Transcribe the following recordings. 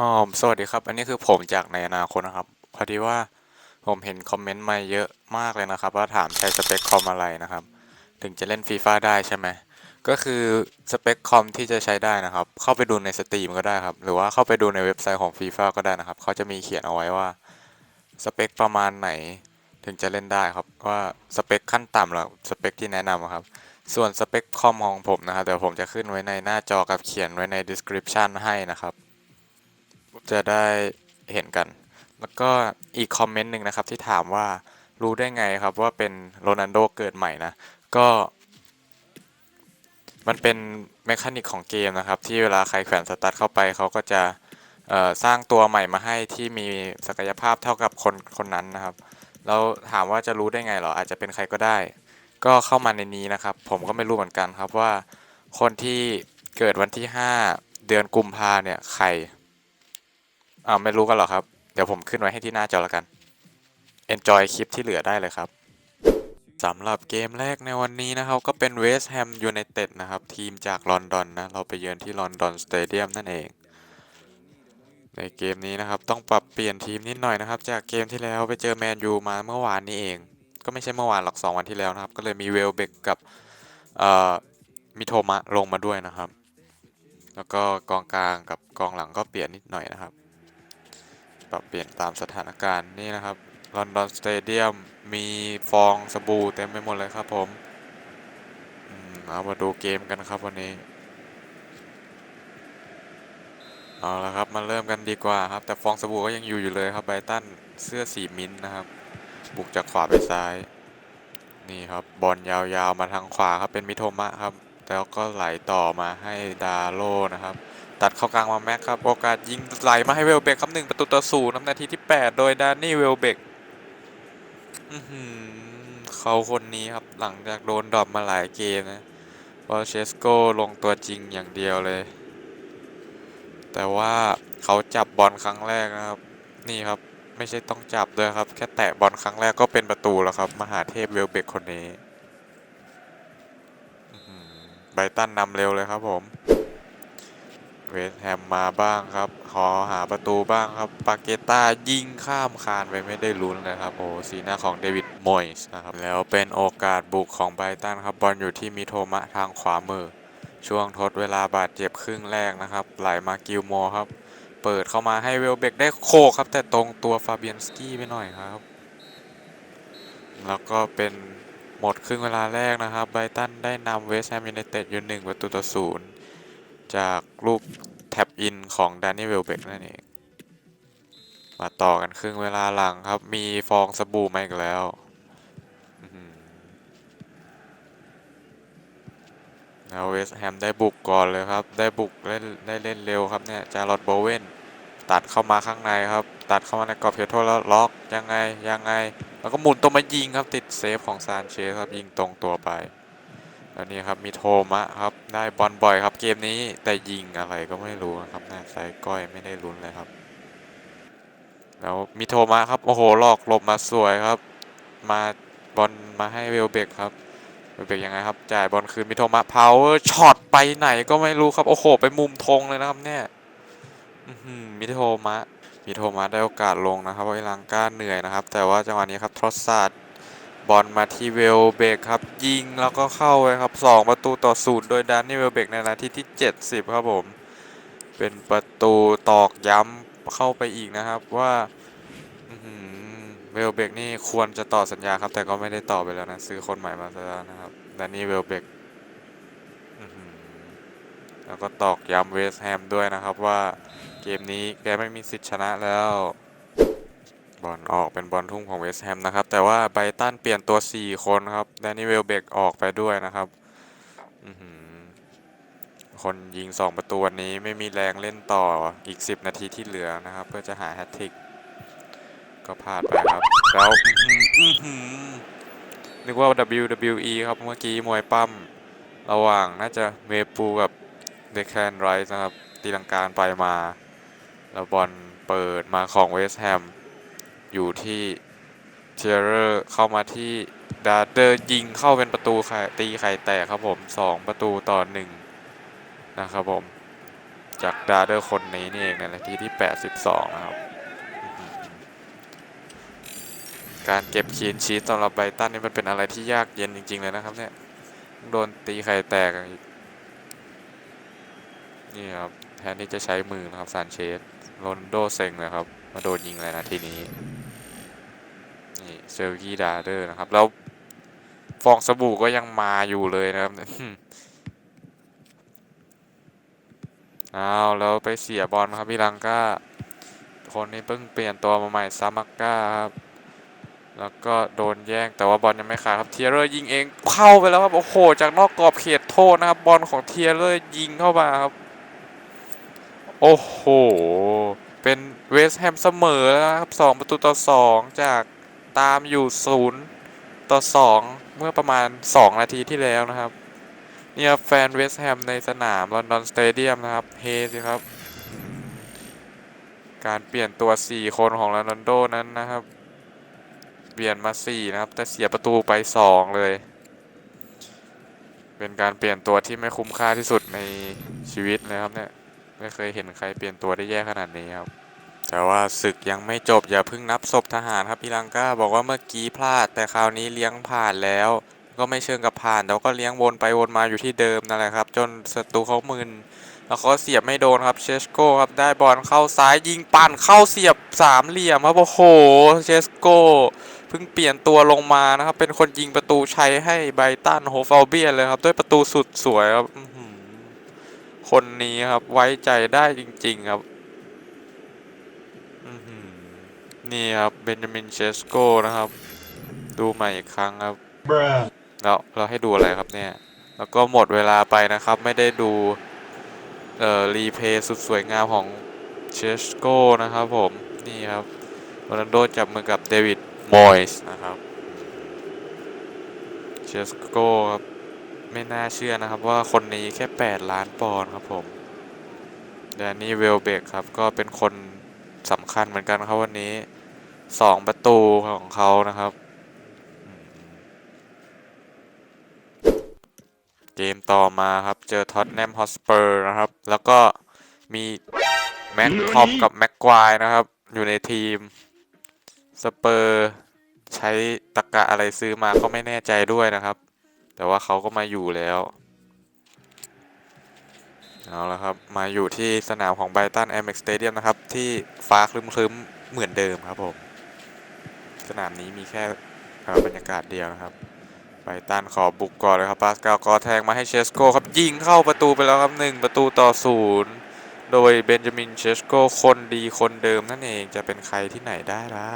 อ๋อสวัสดีครับ อันนี้คือผมจากในอนาคตนะครับ พอดีว่าผมเห็นคอมเมนต์มาเยอะมากเลยนะครับ ว่าถามใช้สเปคคอมอะไรนะครับ ถึงจะเล่นฟีฟ่าได้ใช่ไหม ก็คือสเปคคอมที่จะใช้ได้นะครับ เข้าไปดูในสตรีมก็ได้ครับ หรือว่าเข้าไปดูในเว็บไซต์ของฟีฟ่าก็ได้นะครับ เขาจะมีเขียนเอาไว้ว่าสเปคประมาณไหน ถึงจะเล่นได้ครับ ว่าสเปคขั้นต่ำหรือสเปคที่แนะนำครับ ส่วนสเปคคอมของผมนะครับเดี๋ยวผมจะขึ้นไว้ในหน้าจอกับเขียนไว้ใน description ให้นะครับ จะได้เห็นกัน แล้วก็อีกคอมเมนต์หนึ่งนะครับที่ถามว่ารู้ได้ไงครับว่าเป็นโรนัลโดเกิดใหม่นะ ก็ มันเป็นเมคานิกของเกมนะครับ ที่เวลาใครแขวนสตาร์ทเข้าไปเขาก็จะสร้างตัวใหม่มาให้ที่มีศักยภาพเท่ากับคนคนนั้นนะครับแล้วถามว่าจะรู้ได้ไงหรออาจจะเป็นใครก็ได้ ก็เข้ามาในนี้นะครับ ผมก็ไม่รู้เหมือนกันครับว่า คนที่เกิดวันที่ 5 เดือนกุมภาเนี่ยใคร อ่าไม่รู้กันหรอครับ เดี๋ยวผมขึ้นไว้ให้ที่หน้าจอแล้วกัน enjoy คลิปที่เหลือได้เลยครับสำหรับเกมแรกในวันนี้นะครับ ก็เป็นเวสต์แฮมยูไนเต็ดนะครับ ทีมจากลอนดอนนะ เราไปเยือนที่ลอนดอนสเตเดียมนั่นเอง ในเกมนี้นะครับ ต้องปรับเปลี่ยนทีมนิดหน่อยนะครับ จากเกมที่แล้วไปเจอแมนยูมาเมื่อวานนี้เอง ก็ไม่ใช่เมื่อวานหรอก 2 วันที่แล้วนะครับ ก็เลยมีเวลเบกกับมิโทมะลงมาด้วยนะครับ แล้วก็กองกลางกับกองหลังก็เปลี่ยนนิดหน่อยนะครับ ปรับเปลี่ยนตามสถานการณ์นี่นะครับลอนดอนสเตเดียมมีฟองสบู่เต็มไปหมดเลยครับผมเอามาดูเกมกันครับวันนี้ เอาละครับมาเริ่มกันดีกว่าครับ แต่ฟองสบู่ก็ยังอยู่อยู่เลยครับไบตันเสื้อสีมิ้นท์นะครับ บุกจากขวาไปซ้าย นี่ครับบอลยาวๆมาทางขวาครับเป็นมิโทมะครับ แล้วก็ไหลต่อมาให้ดาโลนะครับ ตัดเข้ากลางมาแม็กครับ โอกาสยิงไหลมาให้เวลเบกครับหนึ่งประตูต่อศูนย์นาทีที่ 8 โดยดานนี่เวลเบกเขาคนนี้ครับหลังจากโดนดรอปมาหลายเกมนะวอลเชสโกลงตัวจริงอย่างเดียวเลย แต่ว่าเขาจับบอลครั้งแรกนะครับ นี่ครับไม่ใช่ต้องจับด้วยครับ แค่แตะบอลครั้งแรกก็เป็นประตูแล้วครับ มหาเทพเวลเบกคนนี้ไบตันนำเร็วเลยครับผม เวสแฮมมาบ้างครับ ขอหาประตูบ้างครับ ปาเกต้ายิงข้ามคานไปไม่ได้ลุ้นเลยครับ โอ้สีหน้าของเดวิดมอยส์นะครับ แล้วเป็นโอกาสบุกของไบรตันครับบอลอยู่ที่มิโทมะทางขวามือ ช่วงทดเวลาบาดเจ็บครึ่งแรกนะครับ ไหลมากิลโมครับ เปิดเข้ามาให้เวลเบกได้โคครับ แต่ตรงตัวฟาเบียนสกี้ไปหน่อยครับ แล้วก็เป็นหมดครึ่งเวลาแรกนะครับไบรตันได้นำเวสต์แฮมยูไนเต็ดอยู่หนึ่งประตูต่อศูนย์ จากลูกแท็บอินของแด a น n ี e เวลเบกนั่นเอง มาต่อกันครึ่งเวลาหลังครับ มีฟองสบู่มาอีกแล้วอื้อหือแล้วเวสแฮมได้บุกก่อนเลยครับ ได้บุกเล่นได้เล่นเร็วครับเนี่ยจารอดโบเวนตัดเข้ามาข้างในครับ ตัดเข้ามาในกรอบเขตโทษแล้วล็อกยังไงยังไง แล้วก็หมุนตัวมายิงครับติดเซฟของซานเชสครับยิงตรงตัวไป แล้วนี่ครับมีโทมะครับได้บอลบ่อยครับเกมนี้แต่ยิงอะไรก็ไม่รู้นะครับหน้าไซก้อยไม่ได้ลุ้นเลยครับ แล้วมีโทมะครับโอ้โหหลอกหลบมาสวยครับ มาบอลมาให้เวลเบกครับเวลเบกยังไงครับจ่ายบอลคืนมิโทมะพาวเวอร์ช็อตไปไหนก็ไม่รู้ครับโอ้โหไปมุมธงเลยนะครับเนี่ยมิโทมะมิโทมะได้โอกาสลงนะครับเพราะอิลังก้าเหนื่อยนะครับ แต่ว่าจังหวะนี้ครับทรอสซาร์ด บอลมาที่เวลเบกครับ ยิงแล้วก็เข้าไปครับ 2 ประตูต่อศูนย์โดยดานนี่เวลเบกในนาทีที่ 70 ครับผม เป็นประตูตอกย้ำเข้าไปอีกนะครับว่าเวลเบกนี่ควรจะต่อสัญญาครับ แต่ก็ไม่ได้ต่อไปแล้วนะ ซื้อคนใหม่มาซะแล้วนะครับดานนี่เวลเบกแล้วก็ตอกย้ำเวสแฮมด้วยนะครับว่าเกมนี้แกไม่มีสิทธิ์ชนะแล้ว บอลออกเป็นบอลทุ่งของเวสต์แฮมนะครับ แต่ว่าไบตันเปลี่ยนตัว 4 คนครับแดนนี่เวลเบกออกไปด้วยนะครับคนยิง 2 ประตูวันนี้ไม่มีแรงเล่นต่ออีก 10 นาทีที่เหลือนะครับ เพื่อจะหาแฮตทริก ก็พลาดไปครับ แล้วนึกว่า WWE ครับเมื่อกี้มวยปั้ม ระหว่างน่าจะเมปูกับเดคแคนไรส์นะครับ ตีลังการไปมา แล้วบอลเปิดมาของเวสต์แฮม อยู่ที่เทเลอร์เข้ามาที่ดาเดอร์ยิงเข้าเป็นประตูไข่ตีไข่แตกครับผม2ประตูต่อ1น,นะครับผมจากดาเดอร์คนนี้นี่เองในนาทีที่ 82 นะครับ การเก็บคีนชีสสำหรับไบตันนี่มันเป็นอะไรที่ยากเย็นจริง ๆ เลยนะครับเนี่ยโดนตีไข่แตกอีกนี่ครับแทนที่จะใช้มือนะครับซานเชสโรนโดเซ็งเลยครับ มาโดนยิงเลยนะทีนี้ นี่เซอร์กี้ดาเดอร์นะครับ แล้วฟองสบู่ก็ยังมาอยู่เลยนะครับเอาแล้วไปเสียบอลครับพี่ลังก้า คนนี้เพิ่งเปลี่ยนตัวมาใหม่ซามักก้าครับ แล้วก็โดนแย่งแต่ว่าบอลยังไม่ขาดครับเทียร์เลอร์ยิงเองเข้าไปแล้วครับโอ้โหจากนอกกรอบเขตโทษนะครับ บอลของเทียร์เลอร์ยิงเข้ามาครับ โอ้โห เป็นเวสต์แฮมเสมอแล้วครับสองประตูต่อสองจาก ตามอยู่ศูนย์ต่อสองเมื่อประมาณ2นาทีที่แล้วนะครับ เนี่ยแฟนเวสต์แฮมในสนามลอนดอนสเตเดียมนะครับ เฮสิครับ การเปลี่ยนตัว4คนของโรนัลโดนั้นนะครับ เปลี่ยนมา4นะครับ แต่เสียประตูไป2เลย เป็นการเปลี่ยนตัวที่ไม่คุ้มค่าที่สุดในชีวิตเลยครับเนี่ยไม่เคยเห็นใครเปลี่ยนตัวได้แย่ขนาดนี้ครับ แต่ว่าศึกยังไม่จบอย่าเพิ่งนับศพทหารครับพี่ลังกาบอกว่าเมื่อกี้พลาด แต่คราวนี้เลี้ยงผ่านแล้ว ก็ไม่เชิงกับผ่านแต่ว่าก็เลี้ยงวนไปวนมาอยู่ที่เดิมนั่นแหละครับ จนศัตรูเขามึนแล้วเขาเสียบไม่โดนครับเชสโก้ครับได้บอลเข้าซ้ายยิงปั่นเข้าเสียบสามเหลี่ยมครับโอ้โหเชสโก้เพิ่งเปลี่ยนตัวลงมานะครับ เป็นคนยิงประตูชัยให้ไบตันโฮฟาเบียนเลยครับ ด้วยประตูสุดสวยครับคนนี้ครับไว้ใจได้จริง ๆ ครับอื้อหือ นี่ครับเบนจามินเชสโก้นะครับ ดูใหม่อีกครั้งครับ แล้วเราให้ดูอะไรครับเนี่ย แล้วก็หมดเวลาไปนะครับ ไม่ได้ดู เอ่อ รีเพย์สุดสวยงามของเชสโก้นะครับผม นี่ครับโรนัลโดจับมือกับเดวิดมอยส์นะครับเชสโก้ครับ ไม่น่าเชื่อนะครับว่าคนนี้แค่ 8 ล้านปอนด์ครับผมแดนนี่เวลเบกครับ ก็เป็นคนสำคัญเหมือนกันครับวันนี้ 2ประตูของเขานะครับ เกมต่อมาครับ เจอท็อตแนมฮอสเปอร์นะครับ แล้วก็มีแม็กทอมกับแม็กควายนะครับ อยู่ในทีม สเปอร์ใช้ตะกะอะไรซื้อมาก็ไม่แน่ใจด้วยนะครับ แต่ว่าเขาก็มาอยู่แล้วเอาละครับ มาอยู่ที่สนามของไบตันแอมเอ็กสเตเดียมนะครับ ที่ฟ้าครึ้มๆ เหมือนเดิมครับผม สนามนี้มีแค่บรรยากาศเดียวนะครับ ไบตันขอบุกก่อนเลยครับปาสกาลกอแทงมาให้เชสโกครับยิงเข้าประตูไปแล้วครับหนึ่งประตูต่อศูนย์โดยเบนจามินเชสโกคนดีคนเดิมนั่นเองจะเป็นใครที่ไหนได้ล่ะ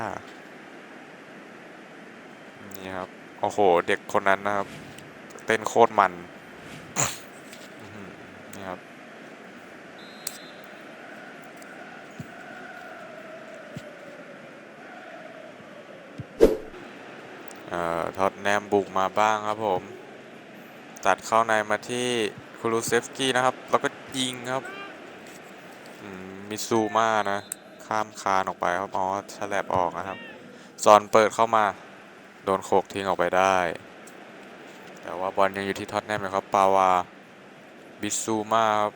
นี่ครับ โอ้โห เด็กคนนั้นนะครับ เต้นโคตรมัน อื้อหือนี่ครับ เอ่อ ท็อตแนมบุกมาบ้างครับผม ตัดเข้าในมาที่คูรูเซฟสกี้นะครับ แล้วก็ยิงครับมิซูมานะ ข้ามคานออกไปครับ อ๋อฉลบออกนะครับซอนเปิดเข้ามา โดนโขกทิ้งออกไปได้ แต่ว่าบอลยังอยู่ที่ท็อตแนมอยู่ครับ ปาวา บิซูมาครับ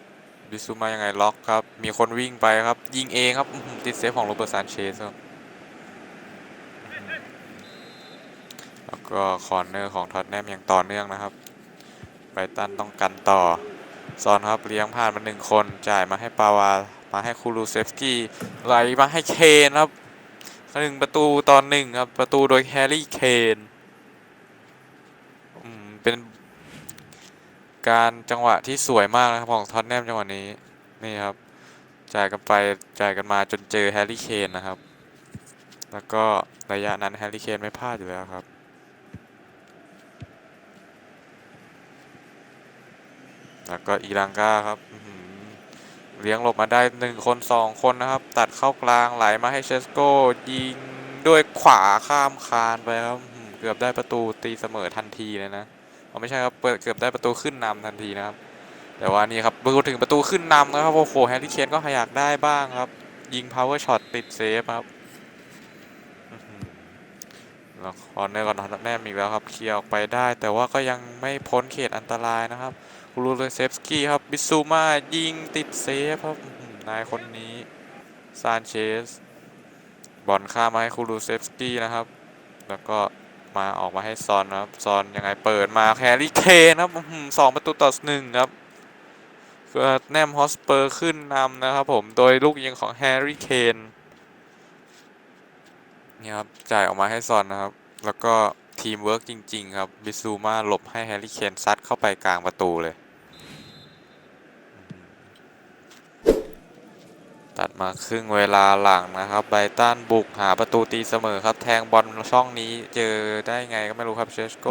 บิซูมายังไงล็อกครับ มีคนวิ่งไปครับ ยิงเองครับติดเซฟของโรเบิร์ตซานเชสครับ แล้ว ก็คอร์เนอร์ของท็อตแนมยังต่อเนื่องนะครับไบตันต้องกันต่อ ซอนครับเลี้ยงผ่านมาหนึ่งคน จ่ายมาให้ปาวา มาให้คูรูเซฟสกี้ไหลมาให้เคนครับหนึ่งประตูตอนหนึ่งครับ ประตูโดยแฮร์รี่เคนเป็นการจังหวะที่สวยมากนะครับของท็อตแนมจังหวะนี้ นี่ครับ จ่ายกันไปจ่ายกันมาจนเจอแฮร์รี่เคนนะครับ แล้วก็ระยะนั้นแฮร์รี่เคนไม่พลาดอยู่แล้วครับ แล้วก็อีรังกาครับเลี้ยงหลบมาได้หนึ่งคนสองคนนะครับ ตัดเข้ากลางไหลมาให้เชสโก้ยิงด้วยขวาข้ามคานไปครับเกือบได้ประตูตีเสมอทันทีเลยนะไม่ใช่ครับเกือบได้ประตูขึ้นนำทันทีนะครับ แต่ว่านี่ครับพูดถึงประตูขึ้นนำนะครับโอ้โหแฮร์รี่เคนก็อยากได้บ้างครับ ยิง power shot ติดเซฟครับอื้อหือแล้วคอร์เนอร์ก่อนท็อตแนมอีกแล้วครับเคลียร์ออกไปได้ แต่ว่าก็ยังไม่พ้นเขตอันตรายนะครับ คูรูเซฟสกี้ครับ บิซูมายิงติดเซฟครับ นายคนนี้ซานเชส บอลข้ามมาให้คูรูเซฟสกี้นะครับ แล้วก็มาออกมาให้ซอนนะครับ ซอนยังไงเปิดมาแฮร์รี่เคนครับสองประตูต่อหนึ่งครับเกิดแนมฮอสเปอร์ขึ้นนำนะครับผม โดยลูกยิงของแฮร์รี่เคนนี่ครับ จ่ายออกมาให้ซอนนะครับ แล้วก็ทีมเวิร์กจริง ๆ ครับ บิซูมาหลบให้แฮร์รี่เคนซัดเข้าไปกลางประตูเลย ตัดมาครึ่งเวลาหลังนะครับไบตันบุกหาประตูตีเสมอครับ แทงบอลช่องนี้เจอได้ไงก็ไม่รู้ครับเชสโก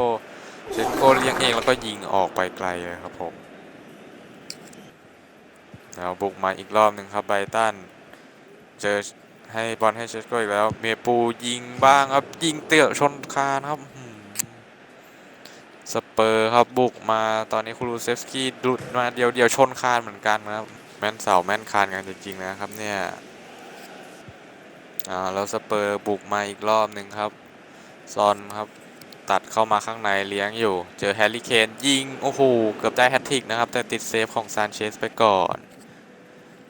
เชสโกเลี้ยงเองแล้วก็ยิงออกไปไกลเลยครับผมแล้วบุกมาอีกรอบหนึ่งครับไบตันเจอให้บอลให้เชสโกอีกแล้ว เมปูยิงบ้างครับยิงเตะชนคานครับสเปอร์ครับบุกมาตอนนี้คูรูเซฟสกี้ดุดมาเดียวเดียวๆชนคานเหมือนกันนะครับ แม่นเสาแม่นคานกันจริงๆนะครับเนี่ยอ่าแล้วสเปอร์บุกมาอีกรอบหนึ่งครับซอนครับตัดเข้ามาข้างในเลี้ยงอยู่ เจอแฮร์รี่เคนยิง โอ้โห เกือบได้แฮตทริกนะครับ แต่ติดเซฟของซานเชสไปก่อน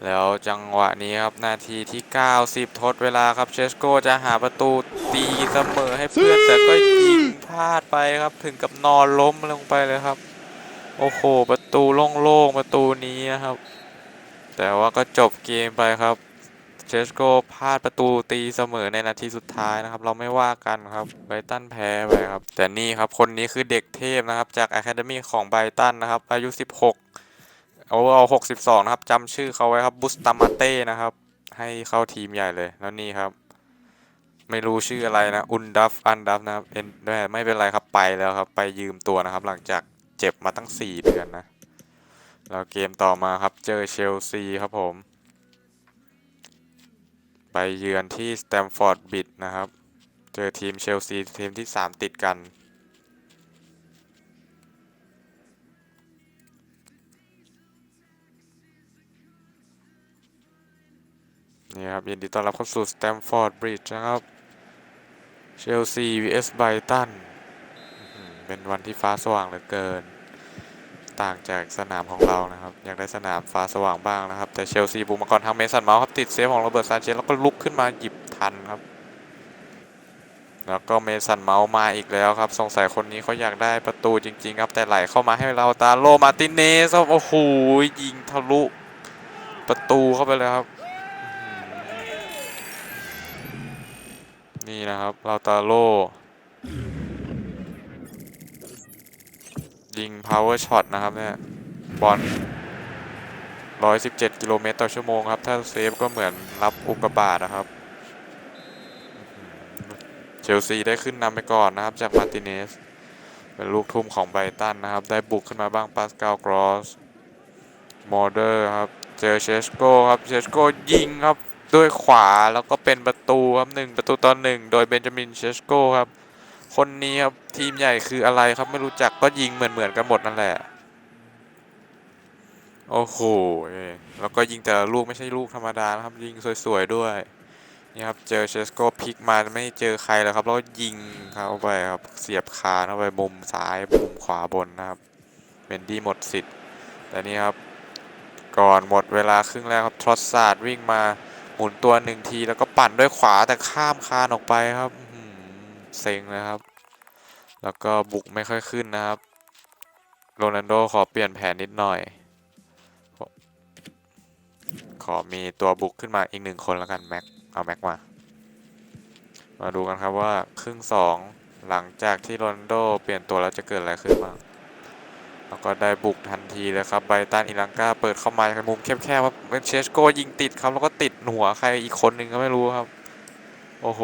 แล้วจังหวะนี้ครับ นาทีที่ 90 ทดเวลาครับเชสโกจะหาประตูตีเสมอให้เพื่อน แต่ก็ยิงพลาดไปครับ ถึงกับนอนล้มลงไปเลยครับ โอ้โห ประตูโล่งๆ ประตูนี้นะครับ แต่ว่าก็จบเกมไปครับ เชสโกพลาดประตูตีเสมอในนาทีสุดท้ายนะครับ เราไม่ว่ากันครับไบตันแพ้ไปครับ แต่นี่ครับคนนี้คือเด็กเทพนะครับ จาก Academy ของไบตันนะครับ อายุ 16 เอาเอา62 นะครับจำชื่อเขาไว้ครับบุสตามาเต้นะครับ ให้เข้าทีมใหญ่เลยแล้วนี่ครับ ไม่รู้ชื่ออะไรนะอุนดัฟอันดัฟนะครับเอ็นไม่เป็นไรครับไปแล้วครับ ไปยืมตัวนะครับ หลังจากเจ็บมาตั้ง 4 เดือนนะ แล้วเกมต่อมาครับเจอเชลซีครับผม ไปเยือนที่สแตมฟอร์ดบิดนะครับ เจอทีมเชลซีทีมที่ 3 ติดกัน นี่ครับ ยินดีต้อนรับเข้าสู่สแตมฟอร์ดบริดจ์นะครับเชลซี vs ไบรตันเป็นวันที่ฟ้าสว่างเหลือเกิน ต่างจากสนามของเรานะครับอยากได้สนามฟ้าสว่างบ้างนะครับ แต่เชลซีบุกมาก่อนทางเมสันเมาส์ครับติดเซฟของโรเบิร์ตซานเชสแล้วก็ลุกขึ้นมาหยิบทันครับ แล้วก็เมสันเมาส์มาอีกแล้วครับ สงสัยคนนี้เขาอยากได้ประตูจริง ๆ ครับ แต่ไหลเข้ามาให้เราตาโลมาติเนสโอ้โหยิงทะลุ ประตูเข้าไปเลยครับนี่นะครับ เราตาโล ยิง power shot นะครับเนี่ยบอล117 กิโลเมตรต่อชั่วโมงครับ ถ้าเซฟก็เหมือนรับอุกกาบาตนะครับ เชลซีได้ขึ้นนำไปก่อนนะครับ จากมาติเนส เป็นลูกทุ่มของไบตันนะครับ ได้บุกขึ้นมาบ้างปาสกาลกรอสมอเดอร์ครับ เจอเชสโกครับ เชสโกยิงครับ ด้วยขวาแล้วก็เป็นประตูครับหนึ่งประตูต่อหนึ่งโดยเบนจามินเชสโกครับ คนนี้ครับทีมใหญ่คืออะไรครับไม่รู้จักก็ยิงเหมือนเหมือนๆกันหมดนั่นแหละ โอ้โหแล้วก็ยิงแต่ลูกไม่ใช่ลูกธรรมดานะครับ ยิงสวยๆด้วยนี่ครับเจอเชสโกพิกมาไม่เจอใครแล้วครับแล้วยิงเข้าไปครับเสียบคาเข้าไปมุมซ้ายมุมขวาบนนะครับเมนดี้หมดสิทธิ์แต่นี่ครับก่อนหมดเวลาครึ่งแรกครับทรอสซาร์ดวิ่งมาหมุนตัวหนึ่งทีแล้วก็ปั่นด้วยขวาแต่ข้ามคานออกไปครับ เซ็งเลยครับ แล้วก็บุกไม่ค่อยขึ้นนะครับ โรนัลโดขอเปลี่ยนแผนนิดหน่อย ขอมีตัวบุกขึ้นมาอีกหนึ่งคนแล้วกันแม็ก เอาแม็กมา มาดูกันครับว่าครึ่งสองหลังจากที่โรนัลโดเปลี่ยนตัวแล้วจะเกิดอะไรขึ้นบ้างแล้วก็ได้บุกทันทีเลยครับไบตันอิลังกาเปิดเข้ามาในมุมแคบๆครับเป็นเชสโกยิงติดครับแล้วก็ติดหัวใครอีกคนหนึ่งก็ไม่รู้ครับ โอ้โห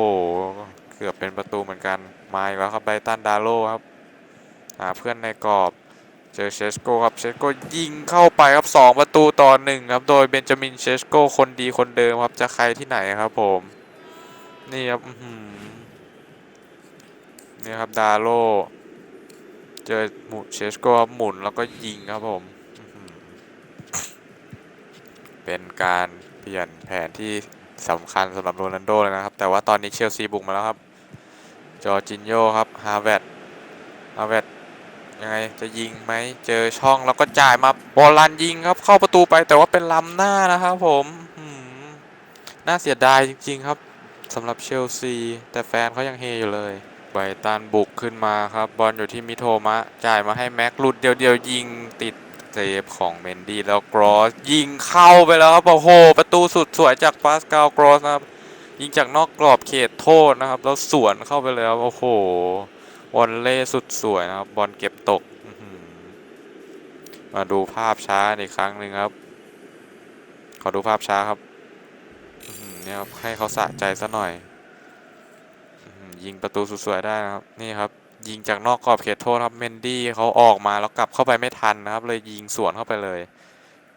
เกือบเป็นประตูเหมือนกัน มาอีกแล้วครับไบตันดาโลครับหาเพื่อนในกรอบเจอเชสโกครับเชสโกยิงเข้าไปครับ 2 ประตูต่อหนึ่งครับ โดยเบนจามินเชสโกคนดีคนเดิมครับ จะใครที่ไหนครับผม นี่ครับนี่ครับดาโลเจอหมุนเชสโกครับหมุนแล้วก็ยิงครับผม เป็นการเปลี่ยนแผนที่ สำคัญสำหรับโรนัลโดเลยนะครับ แต่ว่าตอนนี้เชลซีบุกมาแล้วครับ จอร์จินโยครับฮาเวตฮาเวตยังไงจะยิงไหมเจอช่องแล้วก็จ่ายมาบอลลันยิงครับ เข้าประตูไปแต่ว่าเป็นล้ำหน้านะครับผมน่าเสียดายจริง ๆ ครับสำหรับเชลซี แต่แฟนเขายังเฮอยู่เลยไบตันบุกขึ้นมาครับ บอลอยู่ที่มิโทมะ จ่ายมาให้แม็กลุดเดียวๆยิงติด เซฟของเมนดี้แล้วกรอสยิงเข้าไปแล้วครับโอ้โห ประตูสุดสวยจากปาสกาลกรอสนะครับ ยิงจากนอกกรอบเขตโทษนะครับ แล้วสวนเข้าไปเลยครับโอ้โหวอลเล่สุดสวยนะครับ บอลเก็บตกมาดูภาพช้าอีกครั้งหนึ่งครับ ขอดูภาพช้าครับเนี่ยครับให้เขาสะใจซะหน่อยยิงประตูสุดสวยได้นะครับ นี่ครับ ยิงจากนอกกรอบเขตโทษครับเมนดี้เขาออกมาแล้วกลับเข้าไปไม่ทันนะครับ เลยยิงสวนเข้าไปเลย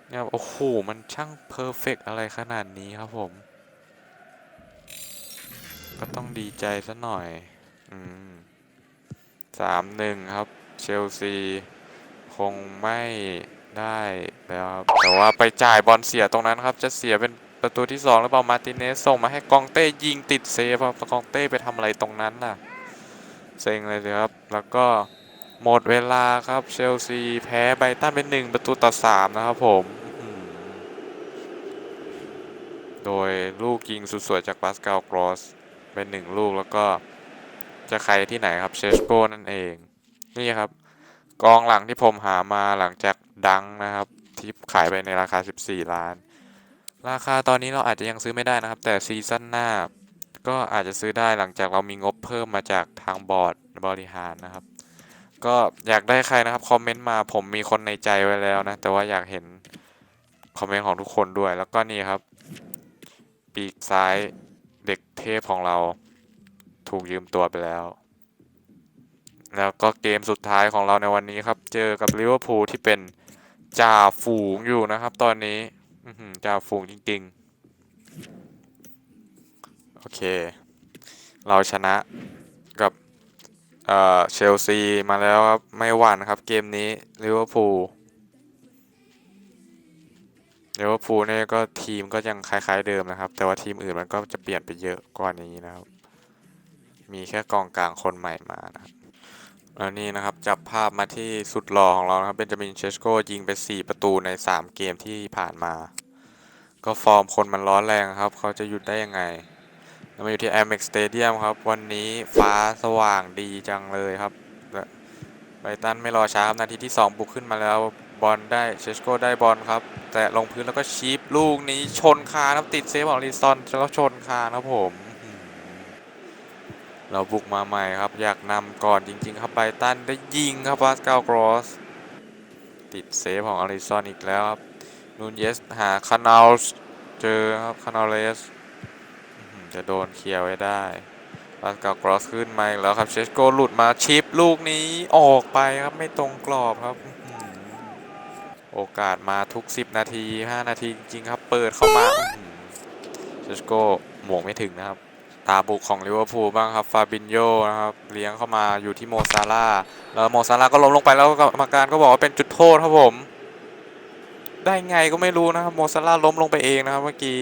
เนี่ยโอ้โหมันช่างเพอร์เฟกอะไรขนาดนี้ครับผม ก็ต้องดีใจซะหน่อยอืมสามหนึ่งครับ เชลซีคงไม่ได้แล้วครับแต่ว่าไปจ่ายบอลเสียตรงนั้นครับ จะเสียเป็นประตูที่สองหรือเปล่ามาร์ติเนสส่งมาให้กองเต้ยิงติดเซฟครับกองเต้ไปทำอะไรตรงนั้นน่ะ เซ็งเลยสิครับ แล้วก็หมดเวลาครับเชลซีแพ้ไบตันเป็นหนึ่งประตูต่อสามนะครับผมอืมโดยลูกยิงสุดสวยจากปาสกาลกรอสเป็นหนึ่งลูกแล้วก็จะใครที่ไหนครับเชสโกนั่นเอง นี่ครับ กองหลังที่ผมหามาหลังจากดังนะครับ ที่ขายไปในราคา 14 ล้าน ราคาตอนนี้เราอาจจะยังซื้อไม่ได้นะครับ แต่ซีซั่นหน้า ก็อาจจะซื้อได้หลังจากเรามีงบเพิ่มมาจากทางบอร์ดบริหารนะครับ ก็อยากได้ใครนะครับคอมเมนต์มาผมมีคนในใจไว้แล้วนะ แต่ว่าอยากเห็นคอมเมนต์ของทุกคนด้วยแล้วก็นี่ครับ ปีกซ้ายเด็กเทพของเราถูกยืมตัวไปแล้ว แล้วก็เกมสุดท้ายของเราในวันนี้ครับ เจอกับลิเวอร์พูลที่เป็นจ่าฝูงอยู่นะครับ ตอนนี้จ่าฝูงจริง ๆ โอเค เราชนะกับเอ่อเชลซีมาแล้วครับไม่หวั่นครับเกมนี้ลิเวอร์พูลลิเวอร์พูลเนี่ยก็ทีมก็ยังคล้าย ๆเดิมนะครับ แต่ว่าทีมอื่นมันก็จะเปลี่ยนไปเยอะกว่านี้นะครับ มีแค่กองกลางคนใหม่มานะครับแล้วนี่นะครับจับภาพมาที่สุดหล่อของเรานะครับเบนจามินเชสโกยิงไป 4 ประตูใน 3 เกมที่ผ่านมา ก็ฟอร์มคนมันร้อนแรงครับ เขาจะหยุดได้ยังไง เรามาอยู่ที่ Amex Stadium ครับ วันนี้ฟ้าสว่างดีจังเลยครับไบตันไม่รอช้าครับ นาทีที่ 2 บุกขึ้นมาแล้วบอลได้เชสโกได้บอลครับ แต่ลงพื้นแล้วก็ชีปลูกนี้ชนคานครับ ติดเซฟของลิซอนแล้วชนคานครับผม เราบุกมาใหม่ครับ อยากนำก่อนจริง ๆ ครับไบตันได้ยิงครับปาสกาลกรอส ติดเซฟของอลิซอนอีกแล้วครับนูนเยสหาคานาลเจอครับคานาเลส จะโดนเคลียร์ไว้ได้ปาสกากรอสขึ้นมาอีกแล้วครับเชสโกหลุดมาชิปลูกนี้ออกไปครับไม่ตรงกรอบครับ โอกาสมาทุก 10 นาที 5 นาทีจริงครับเปิดเข้ามาเชสโกหมวกไม่ถึงนะครับ ตาบุกของลิเวอร์พูลบ้างครับฟาบินโยนะครับเลี้ยงเข้ามาอยู่ที่โมซาร่าแล้วโมซาร่าก็ล้มลงไปแล้วกรรมการก็บอกว่าเป็นจุดโทษครับผม ได้ไงก็ไม่รู้นะครับโมซาร่าล้มลงไปเองนะครับเมื่อกี้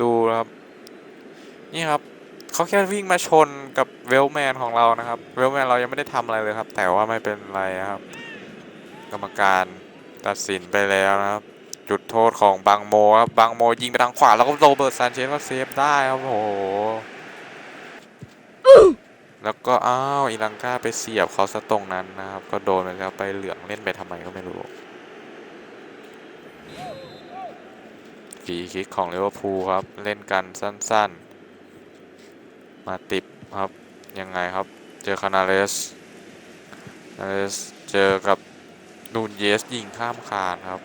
ดูนะครับ นี่ครับเขาแค่วิ่งมาชนกับเวลแมนของเรานะครับ เวลแมนเรายังไม่ได้ทำอะไรเลยครับ แต่ว่าไม่เป็นไรครับ กรรมการตัดสินไปแล้วนะครับ จุดโทษของบังโมครับบังโมยิงไปทางขวาแล้วก็โรเบิร์ตซานเชสก็เซฟได้ครับโอ้โหแล้วก็อ้าวอีลังกาไปเสียบเขาซะตรงนั้นนะครับ ก็โดนไปแล้วไปเหลืองเล่นไปทำไมก็ไม่รู้ฟรีคิกของลิเวอร์พูลครับ เล่นกันสั้นๆ มาติบครับ ยังไงครับ เจอคานาเลสคานาเลสเจอกับนูนเยสยิงข้ามคานครับ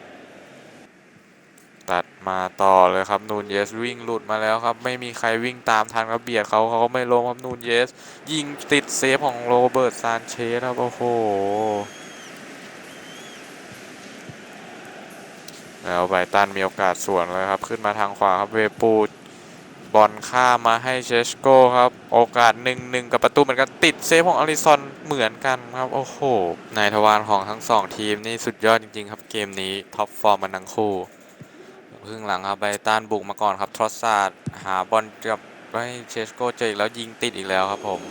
ตัดมาต่อเลยครับนูนเยสวิ่งหลุดมาแล้วครับ ไม่มีใครวิ่งตามทันครับเบียดเขาเขาก็ไม่ลงครับนูนเยส ยิงติดเซฟของโรเบิร์ตซานเชสครับโอ้โหแล้วไบตันมีโอกาสสวนเลยครับ ขึ้นมาทางขวาครับเวปู บอลข้ามาให้เชสโกครับ โอกาสหนึ่งหนึ่งกับประตูเหมือนกันติดเซฟของอลิซอนเหมือนกันครับ โอ้โหนายทวารของทั้งสองทีมนี่สุดยอดจริง ๆ ครับเกมนี้ท็อปฟอร์มมันทั้งคู่ครึ่งหลังครับไบตันบุกมาก่อนครับทรอสซาร์ดหาบอลกับให้เชสโกเจออีกแล้วยิงติดอีกแล้วครับผม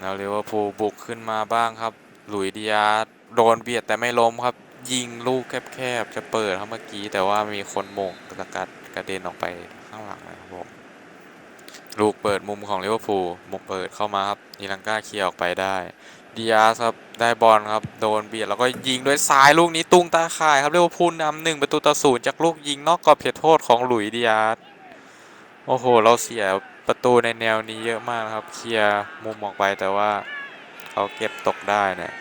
แล้วลิเวอร์พูลบุกขึ้นมาบ้างครับ หลุยดิอาโดนเบียดแต่ไม่ล้มครับ ยิงลูกแคบๆ จะเปิดครับเมื่อกี้ แต่ว่ามีคนมงสกัดกระเด็นออกไปข้างหลังนะครับผมลูกเปิดมุมของลิเวอร์พูลมุมเปิดเข้ามาครับอีลังกาเคลียร์ออกไปได้ดิอาสครับได้บอลครับโดนเบียดแล้วก็ยิงด้วยซ้ายลูกนี้ตุ้งตาข่ายครับลิเวอร์พูลนำหนึ่งประตูต่อศูนย์จากลูกยิงนอกกรอบเขตโทษของหลุยส์ดิอาสโอ้โห เราเสียประตูในแนวนี้เยอะมากนะครับ เคลียร์มุมออกไปแต่ว่าเขาเก็บตกได้เนี่ย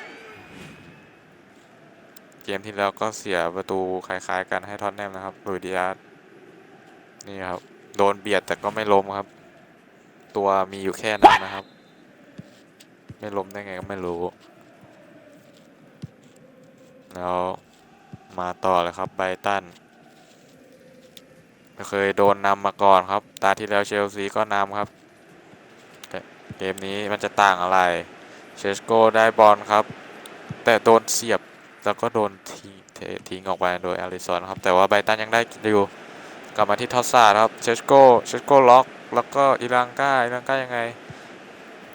เกมที่แล้วก็เสียประตูคล้ายๆ กันให้ท็อตแนมนะครับลุยดิอาสนี่ครับ โดนเบียดแต่ก็ไม่ล้มครับ ตัวมีอยู่แค่นั้นนะครับ ไม่ล้มได้ไงก็ไม่รู้ แล้วมาต่อเลยครับไบตันเคยโดนนำมาก่อนครับ ตาที่แล้วเชลซีก็นำครับ แต่เกมนี้มันจะต่างอะไร เชสโกได้บอลครับ แต่โดนเสียบ แล้วก็โดนทิ้งเทงออกไปโดยอลิซอนครับ แต่ว่าไบตันยังได้อยู่กลับมาที่ทอสซาครับเชสโกเชสโกล็อก แล้วก็อิรังกาอิรังกายังไง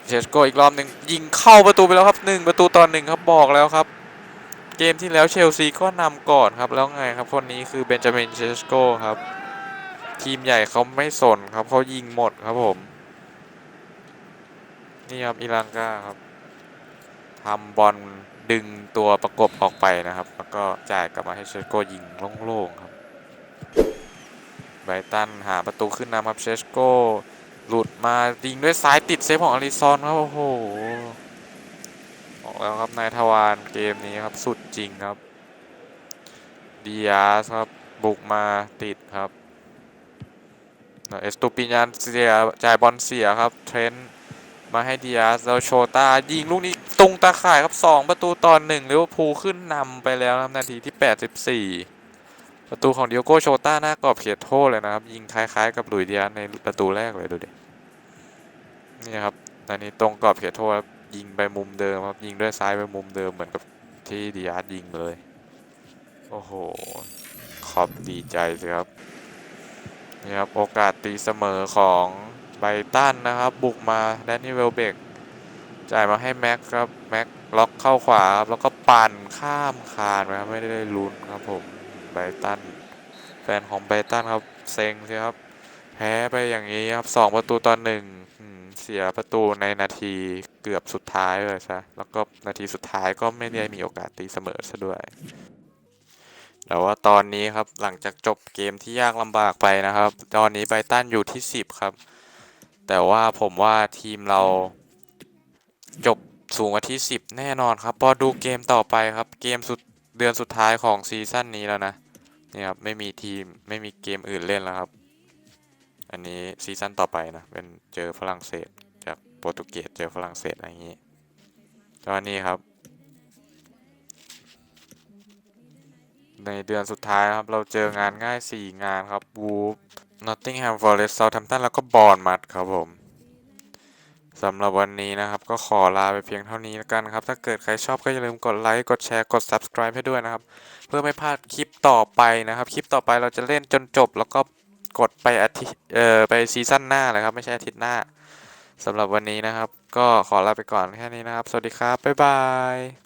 เชสโกอีกรอบหนึ่งยิงเข้าประตูไปแล้วครับหนึ่งประตูต่อหนึ่งครับบอกแล้วครับ เกมที่แล้วเชลซีก็นำก่อนครับแล้วไงครับคนนี้คือเบนจามินเชสโกครับ ทีมใหญ่เขาไม่สนครับเขายิงหมดครับผม นี่ครับอิรังกาครับทำบอล ดึงตัวประกบออกไปนะครับ แล้วก็จ่ายกลับมาให้เชสโกยิงโล่งๆครับไบตันหาประตูขึ้นนำครับเชสโกหลุดมายิงด้วยซ้ายติดเซฟของอลิซอนครับโอ้โหบอกแล้วครับนายทวารเกมนี้ครับสุดจริงครับดีอาสครับบุกมาติดครับเอสตูปิญานเสียจ่ายบอลเสียครับเทรนต์มาให้ดีอาสแล้วโชตายิงลูกนี้ ตรงตาข่ายครับ 2 ประตูตอนหนึ่งลิเวอร์พูลขึ้นนำไปแล้วนะครับนาทีที่ 84 ประตูของเดียโก้โชต้าหน้ากรอบเขตโทษเลยนะครับ ยิงคล้ายๆ กับหลุยส์ดิอาสในประตูแรกเลยดูดินี่ครับอันนี้ตรงกรอบเขตโทษครับยิงไปมุมเดิมครับยิงด้วยซ้ายไปมุมเดิมเหมือนกับที่ดิอาสยิงเลยโอ้โหขอบดีใจสิครับนี่ครับโอกาสตีเสมอของไบตันนะครับ บุกมาแดนนี่เวลเบก จ่ายมาให้แม็กครับแม็กล็อกเข้าขวาครับแล้วก็ปั่นข้ามคานไปครับไม่ได้ลุ้นครับผมไบตันแฟนของไบตันครับเซ็งสิครับแพ้ไปอย่างนี้ครับสองประตูต่อหนึ่งเสียประตูในนาทีเกือบสุดท้ายเลยซะแล้วก็นาทีสุดท้ายก็ไม่ได้มีโอกาสตีเสมอซะด้วย แต่ว่าตอนนี้ครับหลังจากจบเกมที่ยากลำบากไปนะครับ ตอนนี้ไบตันอยู่ที่ 10 ครับ แต่ว่าผมว่าทีมเรา จบสูงกว่าที่ 10 แน่นอนครับ พอดูเกมต่อไปครับ เกมสุดเดือนสุดท้ายของซีซั่นนี้แล้วนะ นี่ครับ ไม่มีทีมไม่มีเกมอื่นเล่นแล้วครับ อันนี้ซีซั่นต่อไปนะ เป็นเจอฝรั่งเศส จากโปรตุเกสเจอฝรั่งเศสอะไรอย่างนี้ตอนนี้ครับ ในเดือนสุดท้ายครับ เราเจองานง่าย 4 งานครับวูฟนอตติงแฮมฟอร์เรสต์เซาท์แฮมป์ตันแล้วก็บอร์นมัดครับผม สำหรับวันนี้นะครับ ก็ขอลาไปเพียงเท่านี้แล้วกันครับ ถ้าเกิดใครชอบก็อย่าลืมกดไลค์กดแชร์กด subscribe ให้ด้วยนะครับ เพื่อไม่พลาดคลิปต่อไปนะครับ คลิปต่อไปเราจะเล่นจนจบ แล้วก็กดไปอาทิตย์เอ่อไปซีซั่นหน้าเลยครับ ไม่ใช่อาทิตย์หน้าสำหรับวันนี้นะครับ ก็ขอลาไปก่อนแค่นี้นะครับ สวัสดีครับบ๊ายบาย